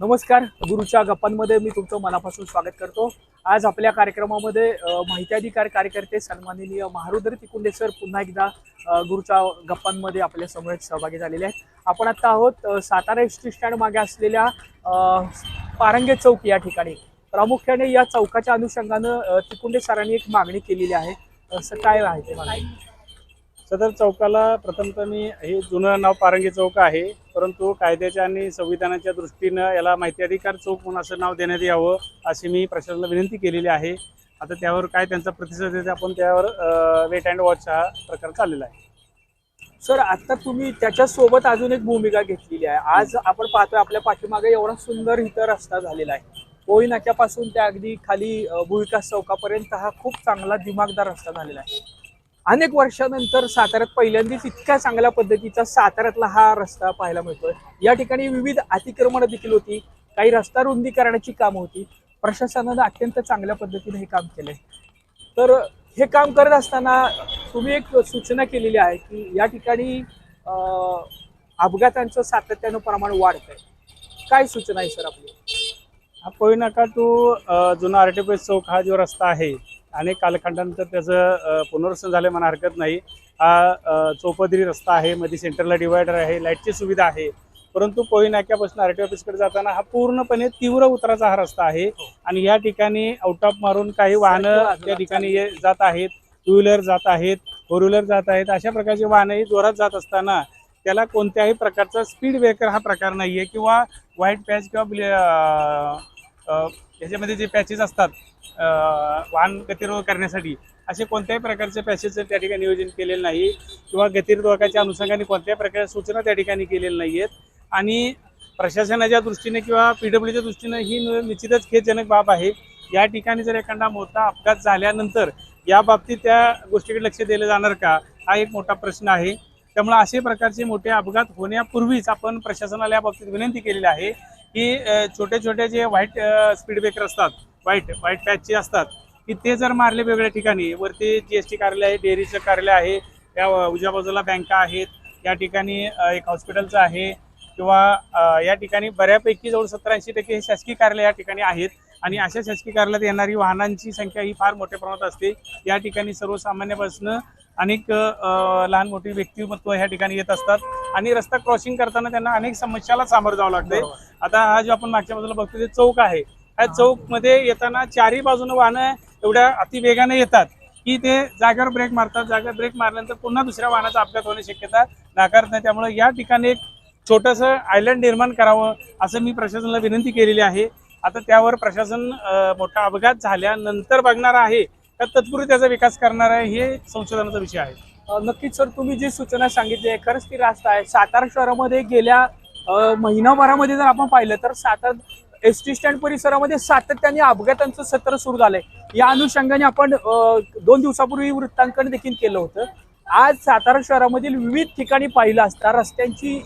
नमस्कार गुरुच्या गप्पांमध्ये मी तुमचं मनापासून स्वागत करतो. आज आपल्या कार्यक्रमामध्ये अ, माहिती अधिकार कार्यकर्ते सन्माननीय महारुद्र तिकुंडे सर पुन्हा एकदा गुरुच्या गप्पांमध्ये आपल्यासमोर सहभागी झालेले आहेत. आपण आता आहोत सातारा एस टी स्टँड मागे असलेल्या पारंगे चौक या ठिकाणी. प्रामुख्याने या चौकाच्या अनुषंगानं तिकुंडे सरांनी एक मागणी केलेली आहे. असं काय आहे ते मागणी? सदर चौकाला प्रथमतः मी हे जुनं नाव पारंगी चौक आहे परंतु कायद्याच्या आणि संविधानाच्या दृष्टीनं याला माहिती अधिकार चौक म्हणून असं नाव देण्यात यावं अशी मी प्रशासनाला विनंती केलेली आहे. आता त्यावर काय त्यांचा प्रतिसाद देते आपण त्यावर वेट अँड वॉच हा प्रकार चाललेला आहे. सर आता तुम्ही त्याच्यासोबत अजून एक भूमिका घेतलेली आहे. आज आपण पाहतोय आपल्या पाठीमागे एवढा सुंदर इथं रस्ता झालेला आहे. कोळी नाक्यापासून त्या अगदी खाली भूविकास चौकापर्यंत हा खूप चांगला दिमागदार रस्ता झालेला आहे. अनेक वर्षानंतर साताऱ्यात पहिल्यांदाच इतक्या चांगल्या पद्धतीचा साताऱ्यातला हा रस्ता पाहायला मिळतोय. या ठिकाणी विविध अतिक्रमणं देखील होती. काही रस्ता रुंदीकरणाची कामं होती. प्रशासनानं अत्यंत चांगल्या पद्धतीने हे काम केलंय. तर हे काम करत असताना तुम्ही एक सूचना केलेली आहे की या ठिकाणी अपघातांचं सातत्यानं प्रमाण वाढत आहे काय सूचना आहे सर आपली? हा कोळी नाका टू जुना आर टी पी चौक हा जो रस्ता आहे अनेक कालखंडानंतर त्याचं पुनर्वसन झालं म्हणा हरकत नाही. हा चौपदरी रस्ता आहे मध्ये सेंटरला डिवायडर आहे लाईटची सुविधा आहे. परंतु कोळी नाक्यापासून आर टी ऑफिसकडे जाताना हा पूर्णपणे तीव्र उतराचा हा रस्ता आहे. आणि या ठिकाणी आउट ऑफ मारून काही वाहनं त्या ठिकाणी ये- जात आहेत. टू व्हीलर जात आहेत फोर व्हीलर जात आहेत. अशा प्रकारची वाहनंही जोरात जात असताना त्याला कोणत्याही प्रकारचा स्पीड ब्रेकर हा प्रकार नाहीये किंवा व्हाईट पॅच किंवा ब्ले- अं, अं, याच्यामध्ये जे पॅचेस असतात वाहन गतिरोध करण्यासाठी असे कोणत्याही प्रकारचे पॅसेजचं त्या ठिकाणी नियोजन केलेलं नाही किंवा गतिरोधकाच्या अनुषंगाने कोणत्याही प्रकारच्या सूचना त्या ठिकाणी केलेल्या नाही आहेत आणि प्रशासनाच्या दृष्टीने किंवा पी डब्ल्यूच्या दृष्टीने ही न- निश्चितच खेदजनक बाब आहे. या ठिकाणी जर एखादा मोठा अपघात झाल्यानंतर या बाबतीत त्या गोष्टीकडे लक्ष दिलं जाणार का? हा एक मोठा प्रश्न आहे. त्यामुळे असे प्रकारचे मोठे अपघात होण्यापूर्वीच आपण प्रशासनाला या बाबतीत विनंती केलेली आहे की छोटे छोटे जे व्हाईट स्पीड ब्रेकर असतात व्हाईट व्हाईट पॅचचे असतात की ते जर मारले वेगळ्या ठिकाणी वरती जी एस टी कार्यालय आहे डेअरीचं कार्यालय आहे त्या उजव्या बाजूला बँका आहेत या ठिकाणी एक हॉस्पिटलचं आहे किंवा या ठिकाणी बऱ्यापैकी जवळ सत्तर ऐंशी टक्के हे शासकीय कार्यालय या ठिकाणी आहेत आणि अशा शासकीय कार्यालयात येणारी वाहनांची संख्या ही फार मोठ्या प्रमाणात असते. या ठिकाणी सर्वसामान्यापासून अनेक लहान मोठी व्यक्तिमत्व ह्या ठिकाणी येत असतात आणि रस्ता क्रॉसिंग करताना त्यांना अनेक समस्याला सामोरं जावं लागतंय. आता हा जो आपण मागच्या बाजूला बघतो ते चौक आहे. ह्या चौकमध्ये येताना चारही बाजूनं वाहनं एवढ्या अतिवेगाने येतात की ते जागेवर ब्रेक मारतात. जागेवर ब्रेक मारल्यानंतर पुन्हा दुसऱ्या वाहनाचा अपघात होण्याची शक्यता नाकारत नाही. त्यामुळे या ठिकाणी एक छोटंसं आयलंड निर्माण करावं असं मी प्रशासनाला विनंती केलेली आहे. आता त्यावर प्रशासन मोठा अपघात झाल्यानंतर बघणार आहे का तत्पूर्वी त्याचा विकास करणार आहे हे संशोधनाचा विषय आहे. नक्कीच सर तुम्ही जी सूचना सांगितली आहे खरंच ती रास्त आहे. सातारा शहरामध्ये गेल्या महिनाभरामध्ये जर आपण पाहिलं तर सातारा एस टी स्टँड परिसरामध्ये सातत्याने अपघातांचं सत्र सुरू झालंय. या अनुषंगाने आपण दोन दिवसापूर्वी वृत्तांकन देखील केलं होतं. आज सातारा शहरामधील विविध ठिकाणी पाहिलं असता रस्त्यांची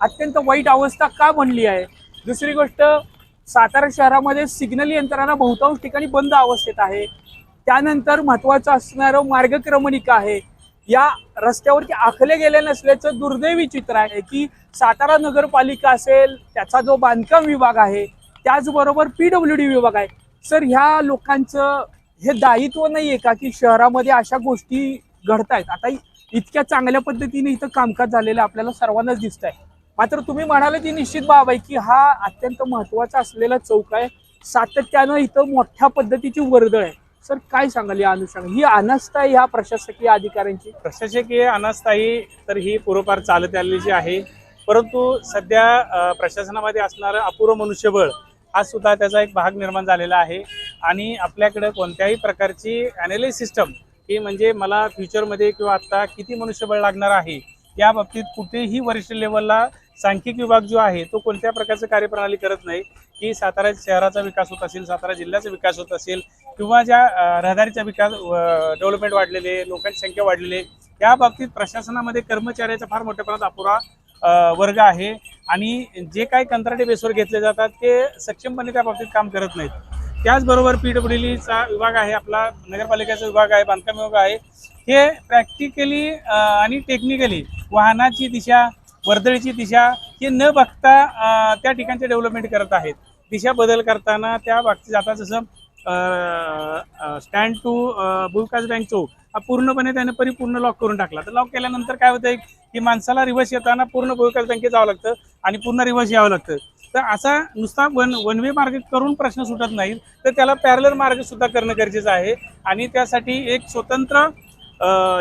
अत्यंत वाईट अवस्था का बनली आहे? दुसरी गोष्ट सातारा शहरामध्ये सिग्नल यंत्रणा बहुतांश ठिकाणी बंद अवस्थेत आहे. त्यानंतर महत्वाचं असणारं मार्गक्रमणिका आहे. या रस्त्यावरती आखले गेले नसल्याचं दुर्दैवी चित्र आहे की सातारा नगरपालिका असेल त्याचा जो बांधकाम विभाग आहे त्याचबरोबर पी डब्ल्यू डी विभाग आहे. सर ह्या लोकांचं हे दायित्व नाही आहे का की शहरामध्ये अशा गोष्टी घडत आहेत आता इतक्या चांगल्या पद्धतीने इथं कामकाज झालेलं आपल्याला सर्वांनाच दिसत आहे मात्र तुम्ही म्हणाले ती निश्चित बाब आहे की हा अत्यंत महत्त्वाचा असलेला चौक आहे. सातत्यानं इथं मोठ्या पद्धतीची वर्दळ आहे. सर काय सांगाल या अनुषंग ही अनास्था आहे ह्या प्रशासकीय अधिकाऱ्यांची? प्रशासकीय अनास्थायी तर ही पूर्वपार चालत आलेली आहे. परंतु सध्या प्रशासनामध्ये असणारं अपुरं मनुष्यबळ हा सुद्धा त्याचा एक भाग निर्माण झालेला आहे. आणि आपल्याकडं कोणत्याही प्रकारची अनालिस सिस्टम ही म्हणजे मला फ्युचरमध्ये किंवा आत्ता किती मनुष्यबळ लागणार आहे या बाबतीत कुठेही वरिष्ठ लेवलला सांख्यिक विभाग जो आहे तो कोणत्या प्रकारचं कार्यप्रणाली करत नाही. की सातारा शहराचा विकास होत असेल सातारा जिल्ह्याचा विकास होत असेल किंवा ज्या रहदारीचा विकास डेव्हलपमेंट वाढलेले लोकांची संख्या वाढलेली आहे या बाबतीत प्रशासनामध्ये कर्मचाऱ्याचा फार मोठ्या प्रमाणात अपुरा वर्ग आहे. आणि जे काही कंत्राटी बेसवर घेतले जातात ते सक्षमपणे त्या बाबतीत काम करत नाहीत. त्याचबरोबर पी डब्ल्यू डीचा विभाग आहे आपला नगरपालिकेचा विभाग आहे बांधकाम विभाग आहे. हे प्रॅक्टिकली आणि टेक्निकली वाहनाची दिशा वर्दळीची दिशा हे न बघता त्या ठिकाणचे डेव्हलपमेंट करत आहेत. दिशा बदल करताना त्या बाबतीत आता जसं स्टँड टू भूविकास बँक चौक हा पूर्णपणे त्याने परिपूर्ण लॉक करून टाकला. तर लॉक केल्यानंतर काय होतंय की माणसाला रिव्हर्स येताना पूर्ण भूविकास बँकेत जावं लागतं आणि पूर्ण रिव्हर्स यावं लागतं. तर असा नुसता वन वन वे मार्ग करून प्रश्न सुटत नाही. तर त्याला पॅरलर मार्ग सुद्धा करणं गरजेचं आहे. आणि त्यासाठी एक स्वतंत्र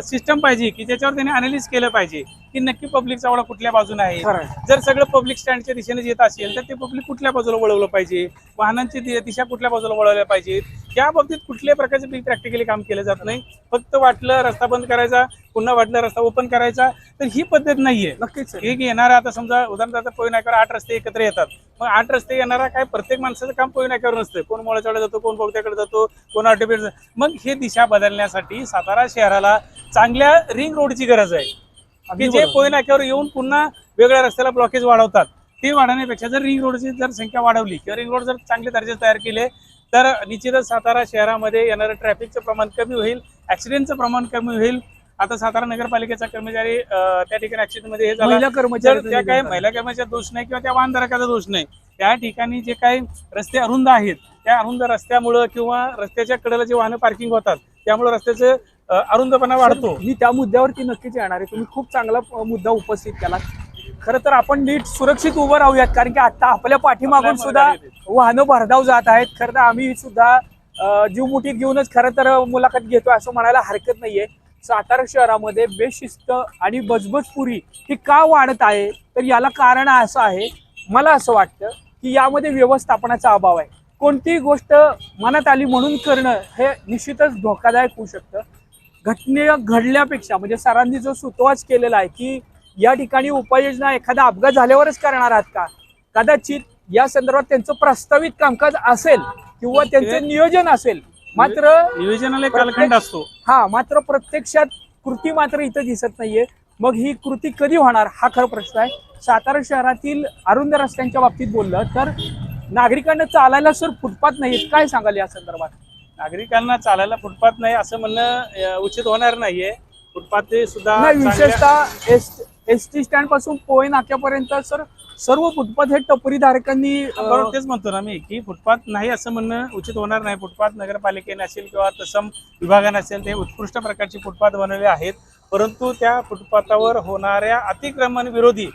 सिस्टम पाहिजे की ज्याच्यावर त्याने अनालिस केलं पाहिजे. की नक्की पब्लिकचा वाडा कुठल्या बाजूने आहे. जर सगळं पब्लिक स्टँडच्या दिशेने येत असेल तर ते पब्लिक कुठल्या बाजूला वळवलं पाहिजे? वाहनांची दिशा कुठल्या बाजूला वळवल्या पाहिजेत या बाबतीत कुठल्याही प्रकारचे प्रॅक्टिकली काम केलं जात नाही. फक्त वाटलं रस्ता बंद करायचा पुन्हा वाटलं रस्ता ओपन करायचा तर ही पद्धत नाहीये. नक्कीच. एक येणारा आता समजा उदाहरणार्थ पोई नाक्यावर आठ रस्ते एकत्र येतात. मग आठ रस्ते येणारा काय प्रत्येक माणसाचं काम पोई नाक्यावर नसतं. कोण मोळाच्याकडे जातो कोण बोगद्याकडे जातो कोण आर्टिफिशियल मग हे दिशा बदलण्यासाठी सातारा शहराला चांगल्या रिंग रोडची गरज आहे. की जे. पोय नाक्यावर येऊन पुन्हा वेगळ्या रस्त्याला ब्लॉकेज वाढवतात ते वाढवण्यापेक्षा जर रिंग रोडची जर संख्या वाढवली किंवा रिंग रोड जर चांगले दर्जे तयार केले तर निश्चितच सातारा शहरामध्ये येणारं ट्रॅफिकचं प्रमाण कमी होईल ऍक्सिडेंटचं प्रमाण कमी होईल. आता सातारा नगरपालिकेचा कर्मचारी त्या ठिकाणी ऍक्सिडेंटमध्ये हे झाला. कर्मचारी त्या काही महिला कर्मचाऱ्याचा दोष नाही किंवा त्या वाहनधारकाचा दोष नाही. त्या ठिकाणी जे काही रस्ते अरुंद आहेत त्या अरुंद रस्त्यामुळं किंवा रस्त्याच्या कडेला जे वाहनं पार्किंग होतात त्यामुळे रस्त्याचं अरुंदपणा वाढतो. मी त्या मुद्द्यावरती नक्कीच येणार आहे. तुम्ही खूप चांगला मुद्दा उपस्थित केला. खरं तर आपण नीट सुरक्षित उभं राहूयात कारण की आता आपल्या पाठीमागून सुद्धा. वाहनं भरधाव जात आहेत. खरं तर आम्ही सुद्धा जीव मुठीत घेऊनच खरं तर मुलाखत घेतोय असं म्हणायला हरकत नाहीये. सातारा शहरामध्ये बेशिस्त आणि बजबजपुरी ही का वाढत आहे? तर याला कारण असं आहे मला असं वाटतं की यामध्ये व्यवस्थापनाचा अभाव आहे. कोणतीही गोष्ट मनात आली म्हणून करणं हे निश्चितच धोकादायक होऊ शकतं. घटने घडल्यापेक्षा म्हणजे सरांनी जो सुतवाच केलेला आहे की या ठिकाणी उपाययोजना एखादा अपघात झाल्यावरच करणार आहात का? कदाचित या संदर्भात त्यांचं प्रस्तावित कामकाज असेल किंवा त्यांचं नियोजन असेल. मात्र नियोजनाला एक कालखंड असतो. हा मात्र प्रत्यक्षात कृती मात्र इथं दिसत नाहीये. मग ही कृती कधी होणार? हा खरा प्रश्न आहे. सातारा शहरातील अरुंद रस्त्यांच्या बाबतीत बोललं तर नागरिकांना चालायला सर फुटपाथ नाहीत काय सांगाल या संदर्भात? नागरिकांना चालायला फुटपाथ नाही असं म्हणणं उचित होणार नाहीये. फुटपाथ सुद्धा नाही विशेषतः एस एस टी स्टँडपासून पोय नाक्यापर्यंत सर सर्व फुटपाथ हे टपरीधारकांनी तेच म्हणतो ना मी की फुटपाथ नाही असं म्हणणं उचित होणार नाही. फुटपाथ नगरपालिकेने असेल किंवा तसम विभागाने असेल ते उत्कृष्ट प्रकारचे फुटपाथ बनवले आहेत. परंतु त्या फुटपाथावर होणाऱ्या अतिक्रमण विरोधी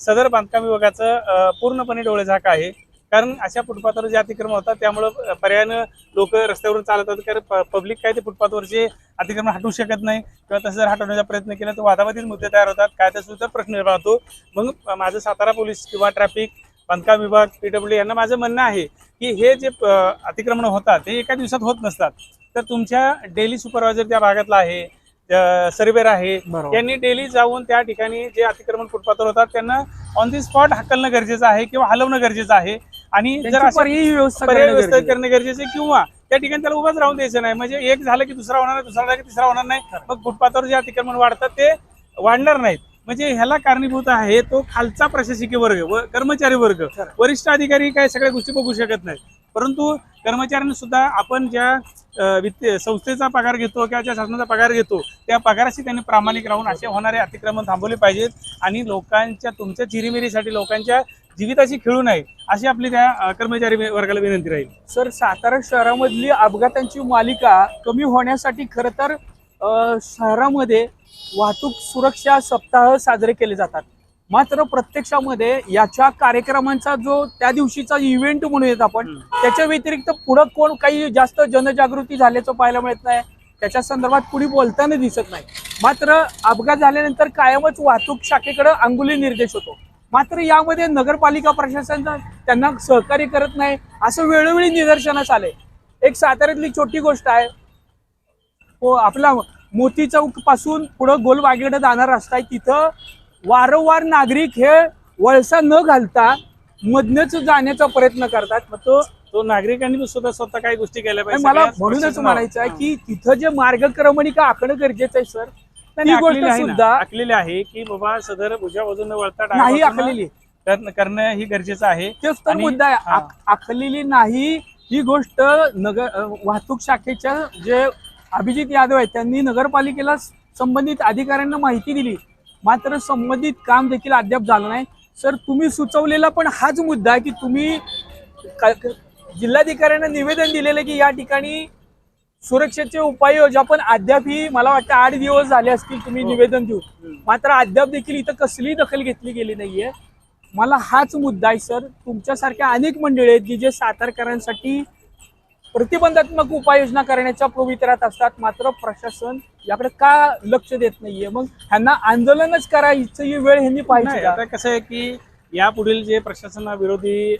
सदर बांधकाम विभागाचं पूर्णपणे डोळेझाक आहे. कारण अशा फुटपाथवर जे अतिक्रमण होतात त्यामुळं पर्यायानं लोक रस्त्यावरून चालतात कारण पब्लिक काय ते फुटपाथवरचे अतिक्रमण हटवू शकत नाही. किंवा तसं जर हटवण्याचा प्रयत्न केला तर वादावादीच मुद्दे तयार होतात. काय सुद्धा प्रश्न निर्माण होतो. मग माझं सातारा पोलीस किंवा ट्रॅफिक बांधकाम विभाग पीडब्ल्यू यांना माझं म्हणणं आहे की हे जे अतिक्रमण होतात ते एका दिवसात होत नसतात. तर तुमच्या डेली सुपरवायझर त्या भागातला आहे. सर्वेर आहे. बरोबर. यांनी डेली जाऊन त्या ठिकाणी जे अतिक्रमण फुटपाथवर होतात त्यांना ऑन दी स्पॉट हकलणं गरजेचं आहे किंवा हलवणं गरजेचं आहे. आणि जर पर्यायी व्यवस्था करणं गरजेचं गरजेचं किंवा त्या ठिकाणी त्याला उभाच राहून द्यायचं नाही. म्हणजे एक झालं की दुसरा होणार नाही दुसरा झाला की तिसरा होणार नाही. मग फुटपाथवर जे अतिक्रमण वाढतात ते वाढणार नाहीत. म्हणजे ह्याला कारणीभूत आहे तो खालचा प्रशासकीय वर्ग व कर्मचारी वर्ग. वरिष्ठ अधिकारी काय सगळ्या गोष्टी बघू शकत नाहीत. परंतु कर्मचाऱ्यांनी सुद्धा आपण ज्या वित्तीय संस्थेचा पगार घेतो किंवा ज्या शासनाचा पगार घेतो त्या पगाराशी त्यांनी प्रामाणिक राहून असे होणारे अतिक्रमण थांबवले पाहिजेत आणि लोकांच्या तुमच्या चिरीमिरीसाठी लोकांच्या जीविताशी खेळू नये अशी आपली त्या कर्मचारी वर्गाला विनंती राहील. सर सातारा शहरामधली अपघातांची मालिका कमी होण्यासाठी खरं तर शहरामध्ये वाहतूक सुरक्षा सप्ताह साजरे केले जातात. मात्र प्रत्यक्षामध्ये याच्या कार्यक्रमांचा जो त्या दिवशीचा इव्हेंट म्हणूयात आपण. त्याच्या व्यतिरिक्त पुढं कोण काही जास्त जनजागृती झाल्याचं पाहायला मिळत नाही. त्याच्या संदर्भात कुणी बोलताना दिसत नाही. मात्र अपघात झाल्यानंतर कायमच वाहतूक शाखेकडे अंगुली निर्देश होतो. मात्र यामध्ये नगरपालिका प्रशासन त्यांना सहकार्य करत नाही असं वेळोवेळी निदर्शनास आलंय. एक साताऱ्यातली छोटी गोष्ट आहे. हो आपला मोती चौकपासून पुढं गोलबागेकडे जाणारा रस्ता आहे. तिथं वारंवार नागरिक हे वळसा न घालता मधनच जाण्याचा प्रयत्न करतात. मग तो तो नागरिकांनी सुद्धा स्वतः काही गोष्टी केल्या पाहिजे. मला म्हणूनच म्हणायचं आहे. की तिथं जे मार्गक्रमणिका आखणं गरजेचं आहे सर? ती गोष्ट. सुद्धा आखलेली आहे की बाबा सदर उजव्या बाजूने वळता नाही आखलेली. करणं करणं ही गरजेचं आहे. तेच तर मुद्दा आहे. आख- आखलेली नाही ही गोष्ट नगर वाहतूक शाखेच्या जे अभिजित यादव आहेत त्यांनी नगरपालिकेला संबंधित अधिकाऱ्यांना माहिती दिली. मात्र संबंधित काम देखील अद्याप झालं नाही. सर तुम्ही सुचवलेला पण हाच मुद्दा आहे की तुम्ही जिल्हाधिकाऱ्यांना निवेदन दिलेलं की या ठिकाणी सुरक्षेचे उपाययोजना पण अद्याप ही मला वाटतं आठ दिवस झाले असतील तुम्ही हो. निवेदन देऊन. मात्र अद्याप देखील इथं कसलीही दखल घेतली गेली नाहीये. मला हाच मुद्दा आहे सर. तुमच्यासारख्या अनेक मंडळी आहेत की जे सातारकरांसाठी प्रतिबंधात्मक उपाययोजना करण्याच्या पवित्र्यात असतात. मात्र प्रशासन याकडे का लक्ष देत नाहीये? मग ह्यांना आंदोलनच करायची ही वेळ ह्यांनी पाहिजे? आता कसं आहे की यापुढील जे प्रशासनाविरोधी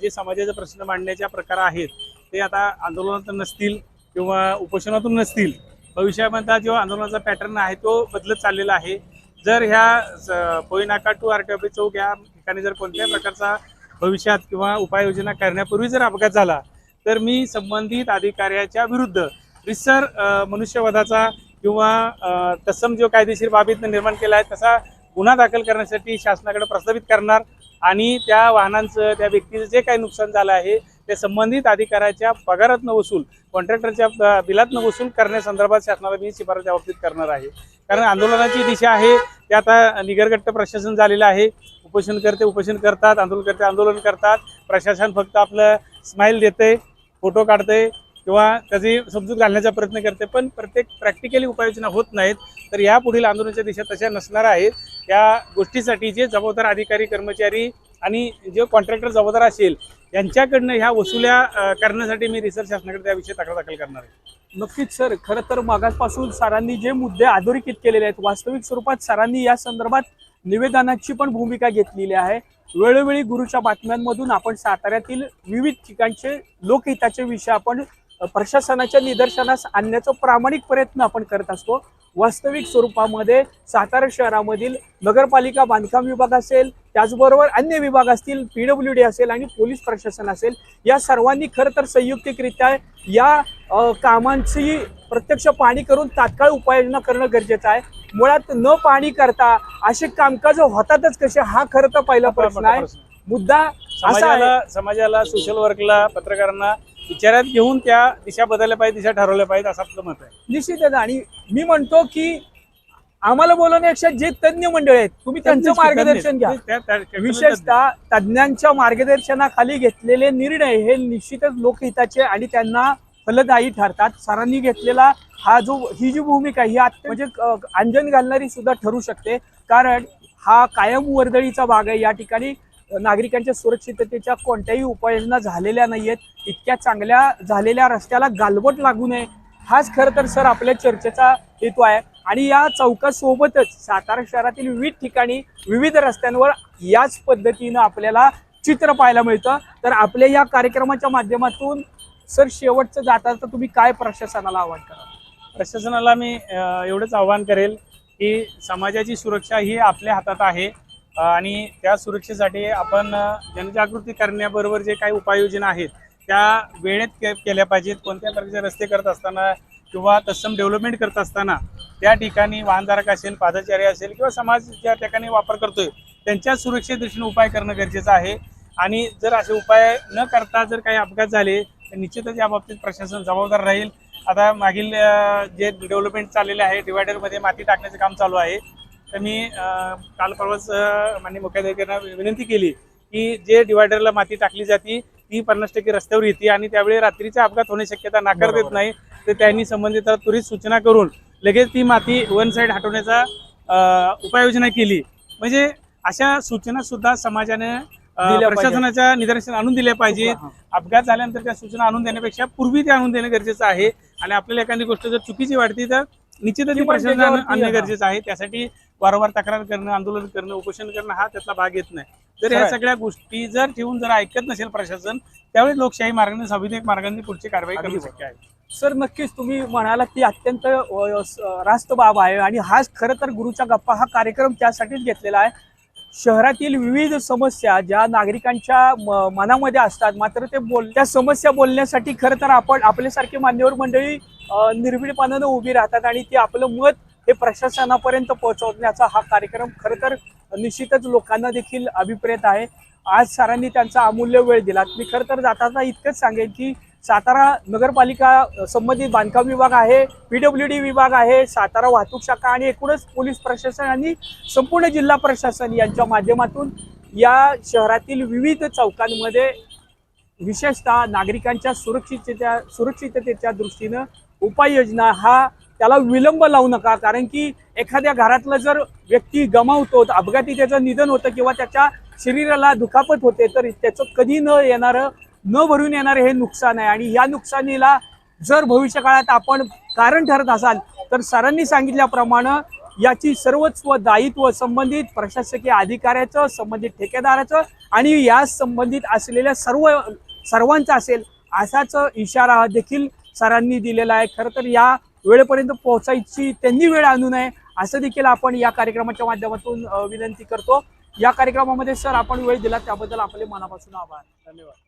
जे समाजाचे प्रश्न मांडण्याच्या प्रकार आहेत ते आता आंदोलनातून नसतील किंवा उपोषणातून नसतील भविष्यामध्ये जो आंदोलनाचा पॅटर्न आहे तो बदलत चाललेला आहे. जर ह्या स- पोई नाका टू आर टी चौक या ठिकाणी जर कोणत्याही प्रकारचा भविष्यात किंवा उपाययोजना करण्यापूर्वी जर अपघात झाला तर मी संबंधित अधिकाऱ्याच्या विरुद्ध रिसर मनुष्यवधाचा किंवा तत्सम जो कायदेशीर बाबीत निर्माण केला आहे तसा गुन्हा दाखल करण्यासाठी शासनाकडे प्रस्तावित करणार आणि त्या वाहनांचं त्या व्यक्तीचं जे काही नुकसान झालं आहे ते संबंधित अधिकाऱ्याच्या पगारातनं वसूल कॉन्ट्रॅक्टरच्या बिलातनं वसूल करण्यासंदर्भात शासनाला मी शिफारस बाबतीत करणार आहे. कारण आंदोलनाची दिशा आहे ते आता निगरगट्ट प्रशासन झालेलं आहे. उपोषण करते उपोषण करतात आंदोलन करते आंदोलन करतात. प्रशासन फक्त आपलं स्माईल देते फोटो काढते किंवा त्याची समजूत घालण्याचा प्रयत्न करते पण प्रत्येक प्रॅक्टिकली उपाययोजना होत नाहीत तर या पुढील आंदोलनाच्या दिशा तशा नसणार आहेत. या गोष्टीसाठी जे जबाबदार अधिकारी कर्मचारी आणि जे कॉन्ट्रॅक्टर जबाबदार असेल यांच्याकडनं ह्या वसुल्या करण्यासाठी मी रिसर्च शासनाकडे त्याविषयी तक्रार दाखल करणार आहे. नक्कीच सर. खरं तर मागासपासून सरांनी जे मुद्दे अधोरेखित केलेले आहेत वास्तविक स्वरूपात सरांनी या संदर्भात निवेदनाची पण भूमिका घेतलेली आहे. वेळोवेळी गुरुच्या बातम्यांमधून आपण साताऱ्यातील विविध ठिकाणचे लोकहिताचे विषय आपण प्रशासनाच्या निदर्शनास आणण्याचा प्रामाणिक प्रयत्न आपण करत असतो. वास्तविक स्वरूपामध्ये सातारा शहरामधील नगरपालिका बांधकाम विभाग असेल त्याचबरोबर अन्य विभाग असतील पीडब्ल्यू डी असेल आणि पोलीस प्रशासन असेल या सर्वांनी खरं तर संयुक्तिकरित्या या कामांची प्रत्यक्ष पाहणी करून तात्काळ उपाययोजना करणं गरजेचं आहे. मुळात न पाहणी करता असे कामकाज होतातच कसे हा खरं तर पहिला प्रश्न आहे. मुद्दा समाजाला समाजाला सोशल वर्कला पत्रकारांना विचारात घेऊन त्या दिशा बदलल्या पाहिजे दिशा ठरवल्या पाहिजे असं आपलं मत आहे. निश्चितच आणि मी म्हणतो की आम्हाला बोलवण्यापेक्षा जे तज्ज्ञ मंडळ आहेत तुम्ही त्यांचं मार्गदर्शन घ्या. त्या- विशेषतः तज्ज्ञांच्या मार्गदर्शनाखाली घेतलेले निर्णय हे निश्चितच लोकहिताचे आणि त्यांना फलदायी ठरतात. सरांनी घेतलेला हा जो ही जी भूमिका ही म्हणजे अंजन घालणारी सुद्धा ठरू शकते. कारण हा कायम वर्दळीचा भाग आहे या ठिकाणी. नागरिकांच्या सुरक्षिततेच्या कोणत्याही उपाययोजना झालेल्या नाही आहेत इतक्या चांगल्या झालेल्या रस्त्याला गालबोट लागू नये. हाच खरं तर सर आपल्या चर्चेचा हेतू आहे. आणि या चौकासोबतच सातारा शहरातील विविध ठिकाणी विविध रस्त्यांवर याच पद्धतीनं आपल्याला चित्र पाहायला मिळतं. तर आपल्या या कार्यक्रमाच्या माध्यमातून सर शेवटचं जाता तर तुम्ही काय प्रशासनाला आवाहन करा प्रशासनाला मी एवढंच आवाहन करेल की समाजाची सुरक्षा ही आपल्या हातात आहे. आणि त्या सुरक्षेसाठी आपण जनजागृती करण्याबरोबर जे काही उपाययोजना आहेत त्या वेळेत के- केल्या पाहिजेत. कोणत्या प्रकारचे रस्ते करत असताना किंवा तत्सम डेव्हलपमेंट करत असताना त्या ठिकाणी वाहनधारक असेल पादचारी असेल किंवा समाज ज्या ठिकाणी वापर करतोय त्यांच्या सुरक्षे दृष्टीने उपाय करणं गरजेचं आहे. आणि जर असे उपाय न करता जर काही अपघात झाले तर निश्चितच या बाबतीत प्रशासन जबाबदार राहील. आता मागील जे डेव्हलपमेंट चाललेले आहे डिवायडरमध्ये माती टाकण्याचं काम चालू आहे. तर मी काल परवाच अं, माननीय मुख्याधिकाऱ्यांना विनंती केली की जे डिवायडरला माती टाकली जाते ती पन्नास टक्के रस्त्यावर येते आणि त्यावेळी रात्रीचा अपघात होण्याची शक्यता नाकार देत नाही. तर त्यांनी संबंधित त्वरित सूचना करून लगेच ती माती वन साईड हटवण्याचा उपाययोजना केली. म्हणजे अशा सूचना सुद्धा समाजाने. प्रशासनाच्या निदर्शन आणून दिल्या पाहिजेत. अपघात झाल्यानंतर त्या सूचना आणून देण्यापेक्षा पूर्वी ते आणून देणं गरजेचं आहे. आणि आपल्याला एखादी गोष्ट जर चुकीची वाटते तर निश्चितच त्याच्यावरती आणणं. गरजेचं आहे त्यासाठी वारंवार तक्रार करणं आंदोलन करणं उपोषण करणं हा त्यातला भाग येत नाही जर आहे. सगळ्या गोष्टी जर ठेवून जर ऐकत नसेल प्रशासन त्यावेळी लोकशाही मार्गाने संविधानिक मार्गाने पुढची कारवाई करणं. शक्य आहे सर नक्कीच तुम्ही म्हणाला की अत्यंत रास्त बाब आहे आणि हाच खरं तर गुरुच्या गप्पा हा कार्यक्रम त्यासाठीच घेतलेला आहे शहरातील विविध समस्या ज्या नागरिकांच्या म- मनामध्ये असतात मात्र ते बोल त्या समस्या बोलण्यासाठी खरं तर आपण आपल्यासारखी मान्यवर मंडळी निर्भीडपणानं उभी राहतात आणि ते आपलं मत हे प्रशासनापर्यंत पोहोचवण्याचा हा कार्यक्रम खरं तर निश्चितच लोकांना देखील अभिप्रेत आहे. आज सरांनी त्यांचा अमूल्य वेळ दिला मी खरं तर जाताना इतकंच सांगेन की सातारा नगरपालिका संबंधित बांधकाम विभाग आहे पीडब्ल्यू डी विभाग आहे सातारा वाहतूक शाखा आणि एकूणच पोलीस प्रशासन आणि संपूर्ण जिल्हा प्रशासन यांच्या माध्यमातून या शहरातील विविध चौकांमध्ये विशेषतः नागरिकांच्या सुरक्षिततेच्या सुरक्षिततेच्या दृष्टीनं उपाययोजना हा त्याला विलंब लावू नका. कारण की एखाद्या घरातलं जर व्यक्ती गमावतो अपघाती त्याचं निधन होतं किंवा त्याच्या शरीराला दुखापत होते तर त्याचं कधी न येणारं न भरून येणारं हे नुकसान आहे. आणि या नुकसानीला जर भविष्य काळात आपण कारण ठरत असाल तर सरांनी सांगितल्याप्रमाणे याची सर्वस्व दायित्व संबंधित प्रशासकीय अधिकाऱ्याचं संबंधित ठेकेदाराचं आणि या संबंधित असलेल्या सर्व सर्वांचा असेल असाच इशारा देखील सरांनी दिलेला आहे. खरं तर या वेळेपर्यंत पोहोचायची त्यांनी वेळ आणू नये असं देखील आपण या कार्यक्रमाच्या माध्यमातून विनंती करतो. या कार्यक्रमामध्ये सर आपण वेळ दिला त्याबद्दल आपले मनापासून आभार. धन्यवाद.